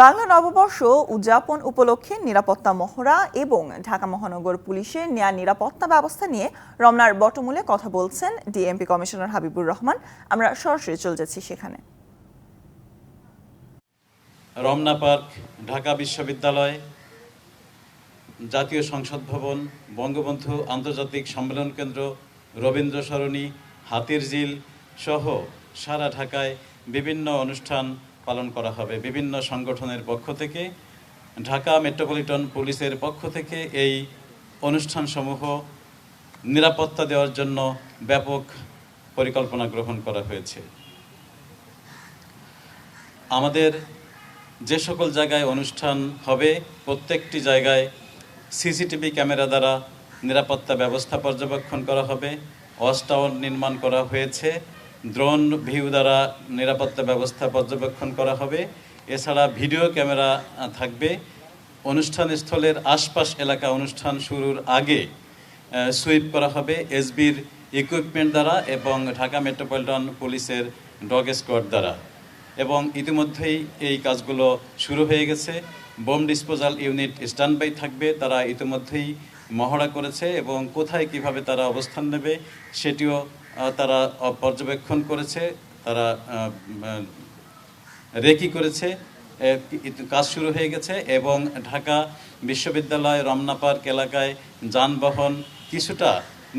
বাংলা নববর্ষ উদযাপন উপলক্ষে নিরাপত্তা মহড়া এবং ঢাকা মহানগর পুলিশের নেয়া নিরাপত্তা ব্যবস্থা নিয়ে রমনার বটমূলে কথা বলছেন ডিএমপি কমিশনার হাবিবুর রহমান। আমরা সরাসরি চলে যাচ্ছি সেখানে। রমনা পার্ক, ঢাকা বিশ্ববিদ্যালয়, জাতীয় সংসদ ভবন, বঙ্গবন্ধু আন্তর্জাতিক সম্মেলন কেন্দ্র, রবীন্দ্র সরণি হাতির ঝিল সহ সারা ঢাকায় বিভিন্ন অনুষ্ঠান পালন করা হবে। বিভিন্ন সংগঠনের পক্ষ থেকে, ঢাকা মেট্রোপলিটন পুলিশের পক্ষ থেকে এই অনুষ্ঠানসমূহ নিরাপত্তা দেওয়ার জন্য ব্যাপক পরিকল্পনা গ্রহণ করা হয়েছে। আমাদের যে সকল জায়গায় অনুষ্ঠান হবে, প্রত্যেকটি জায়গায় সিসিটিভি ক্যামেরা দ্বারা নিরাপত্তা ব্যবস্থা পর্যবেক্ষণ করা হবে, ওয়াচ টাওয়ার নির্মাণ করা হয়েছে। ড্রোন ভিউ দ্বারা নিরাপত্তা ব্যবস্থা পর্যবেক্ষণ করা হবে। এছাড়া ভিডিও ক্যামেরা থাকবে। অনুষ্ঠান স্থলের আশপাশ এলাকা অনুষ্ঠান শুরুর আগে সুইপ করা হবে এসবির ইকুইপমেন্ট দ্বারা এবং ঢাকা মেট্রোপলিটন পুলিশের ডগ স্কোয়াড দ্বারা। এবং ইতিমধ্যেই এই কাজগুলো শুরু হয়ে গেছে। Bomb disposal unit stand by থাকবে, তারা ইতিমধ্যেই মহড়া করেছে এবং কোথায় কীভাবে তারা অবস্থান নেবে সেটিও তারা পর্যবেক্ষণ করেছে, তারা রেকি করেছে কাজ শুরু হয়ে গেছে এবং ঢাকা বিশ্ববিদ্যালয় রমনা পার্ক এলাকায় যানবাহন কিছুটা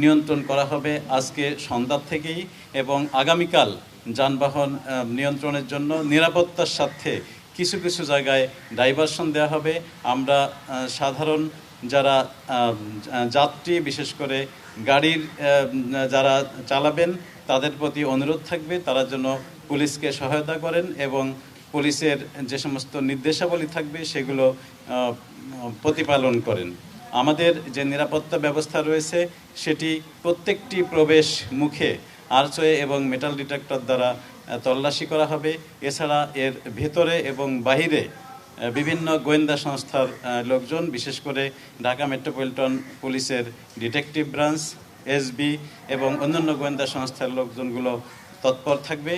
নিয়ন্ত্রণ করা হবে আজকে সন্ধ্যার থেকেই এবং আগামীকাল যানবাহন নিয়ন্ত্রণের জন্য নিরাপত্তার সাথে কিছু কিছু জায়গায় ডাইভারশন দেওয়া হবে। আমরা সাধারণ যারা যাত্রী, বিশেষ করে গাড়ির যারা চালাবেন, তাদের প্রতি অনুরোধ থাকবে। তারা যেন পুলিশকে সহায়তা করেন এবং পুলিশের যে সমস্ত নির্দেশাবলী থাকবে, সেগুলো প্রতিপালন করেন। আমাদের যে নিরাপত্তা ব্যবস্থা রয়েছে, সেটি প্রত্যেকটি প্রবেশ মুখে আর্চওয়ে এবং মেটাল ডিটেক্টর দ্বারা তল্লাশি করা হবে। এছাড়া এর ভেতরে এবং বাহিরে বিভিন্ন গোয়েন্দা সংস্থার লোকজন, বিশেষ করে ঢাকা মেট্রোপলিটন পুলিশের ডিটেকটিভ ব্রাঞ্চ, এসবি এবং অন্যান্য গোয়েন্দা সংস্থার লোকজনগুলো তৎপর থাকবে।